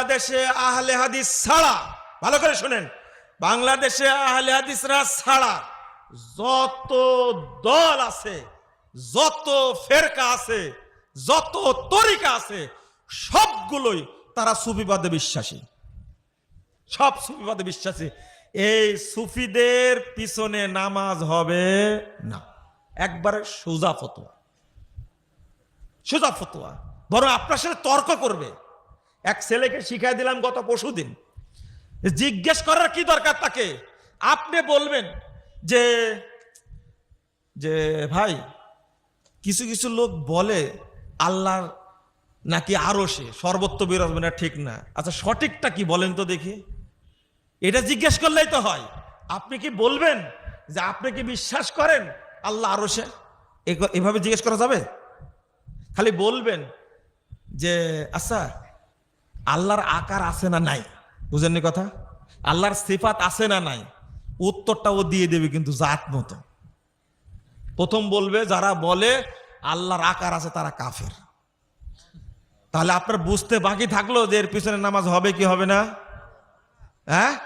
বাংলাদেশে আহলে হাদিস ছাড়া, ভালো করে শুনেন, বাংলাদেশে আহলে হাদিসরা ছাড়া যত দল আছে, যত ফেরকা আছে, যত তরিকা আছে, সবগুলোই তারা সুফিবাদে বিশ্বাসী। সব সুফিবাদে বিশ্বাসী। এই সুফিদের পিছনে নামাজ হবে না। একবারে সোজা ফতোয়া। সোজা ফতোয়া। বরং আপনার সাথে তর্ক করবে। এক ছেলেকে শিখাই দিলাম গত পরশু দিন। জিজ্ঞেস করার কি দরকার তাকে? আপনি বলবেন যে যে ভাই, কিছু কিছু লোক বলে আল্লাহর নাকি আরও সে সর্বত্র বিরাজবে না ঠিক না। আচ্ছা সঠিকটা কি বলেন তো দেখি। এটা জিজ্ঞেস করলেই তো হয়। আপনি কি বলবেন যে আপনি কি বিশ্বাস করেন আল্লাহ আরও সে? এভাবে জিজ্ঞেস করা যাবে? খালি বলবেন যে আচ্ছা আল্লাহর আকার আছে না নাই? বুঝেননি কথা? আল্লাহর সিফাত আছে না নাই? উত্তরটা ও দিয়ে দেবে কিন্তু জাত মতো। প্রথম বলবে, যারা বলে আল্লাহর আকার আছে তারা কাফের। তাহলে আপনার বুঝতে বাকি থাকল যে এর পিছনে নামাজ হবে কি হবে না? হ্যাঁ?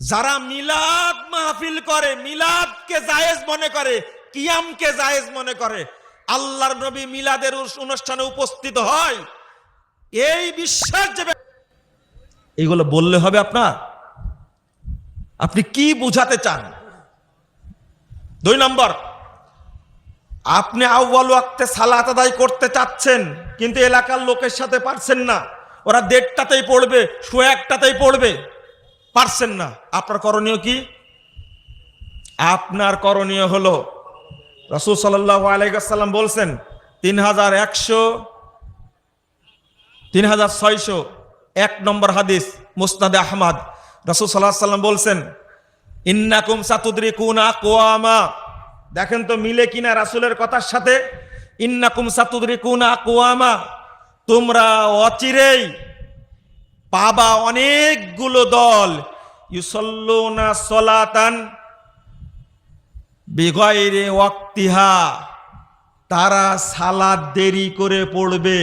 যারা মিলাদ মাহফিল করে, মিলাদকে জায়েজ মনে করে, কিয়ামকে জায়েজ মনে করে, আল্লাহর নবী মিলাদের অনুষ্ঠানে উপস্থিত হয়। এই বিশ্বাস যে এইগুলো বললে হবে আপনার। আপনি কি বুঝাতে চান? দুই নম্বর, আপনি আউ্বাল ওয়াক্তে সালাত আদায় করতে চাচ্ছেন, কিন্তু এলাকার লোকের সাথে পারছেন না। ওরা দেড়টাতেই পড়বে শো একটাতেই পড়বে। পারছেন না। আপনার করণীয় কি? আপনার করণীয় হলো, রসুল সাল্লাহ আলাইসাল্লাম বলছেন, তিন হাজার একশো তিন হাজার ছয়শো এক নম্বর হাদিস মুস্তাদে আহমদ। রসুল সাল্লাহ সাল্লাম বলছেন, ইন্নাকুম সাতুদ্রি কুনা কোয়ামা। দেখেন তো মিলে কিনা রাসুলের কথার সাথে, ইন্নাকুম সাতুদ্রি কুনা কোয়ামা। তোমরা অচিরেই পাবা অনেকগুলো দল, ইউসল্লুনা সলাতান বিগয়রে ওয়াক্তিহা। তারা সালাদ দেরি করে পড়বে।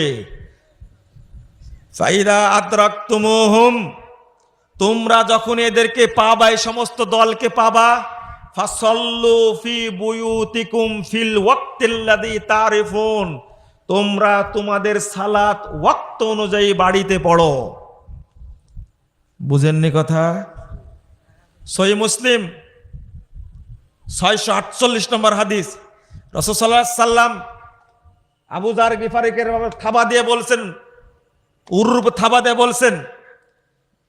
ফাইদা আদ্রাক্তুমুহুম, তোমরা যখন এদেরকে পাবা, এই সমস্ত দলকে পাবা ফি ফিল ওয়াক্তিল্লাযী তারিফুন, তোমরা তোমাদের সালাত ওয়াক্ত অনুযায়ী বাড়িতে পড়ো। বুঝেননি কথা? সহি মুসলিম, ছয়শো আটচল্লিশ নম্বর হাদিস রসসাল্লাহ সাল্লাম আবু জার গিফারিকের থাবা দিয়ে বলছেন উরুপ থাবা দিয়ে বলছেন,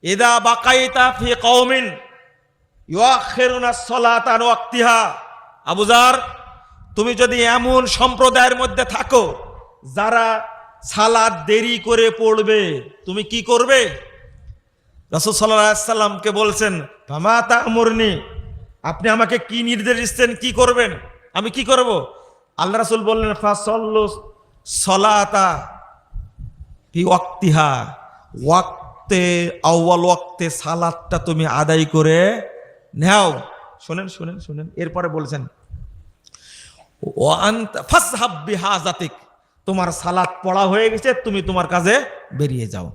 ইদা বাকাইতা ফি ওয়াক্তিহা। আবুজার তুমি যদি এমন সম্প্রদায়ের মধ্যে থাকো, যারা সালাদ দেরি করে পড়বে, তুমি কি করবে? সাল্লামকে বলছেন, ফামা তা'মুরনি, আপনি আমাকে কি নির্দেশ দিচ্ছেন, কি করবেন? আমি কি করব? আল্লাহ রাসূল বললেন, ফাসল্লু সলাতা ফি ওয়াক্তিহা ওয়াক্তে, আউয়াল ওয়াক্তে সালাদটা তুমি আদায় করে নাও। শুনেন শুনেন শুনেন। এরপরে বলছেন বিহাজাতিক তোমার সালাত পড়া হয়ে গেছে, তুমি তোমার কাজে বেরিয়ে যাও।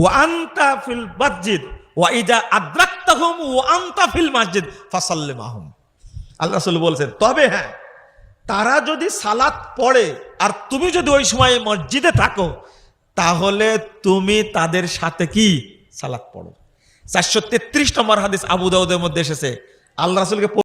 ও আনতা ফিল মসজিদ, ওয়া ইজা আদ্রাক্তাহুম ও আনতা ফিল মসজিদ, ফাসাল্লিমাহুম। আল্লাহ রাসূল বলছেন, তবে হ্যাঁ তারা যদি সালাত পড়ে, আর তুমি যদি ওই সময় মসজিদে থাকো, তাহলে তুমি তাদের সাথে কি সালাত পড়ো? চারশো তেত্রিশ নম্বর হাদিস আবু দাউদের মধ্যে এসেছে। আল্লাহ রাসুলকে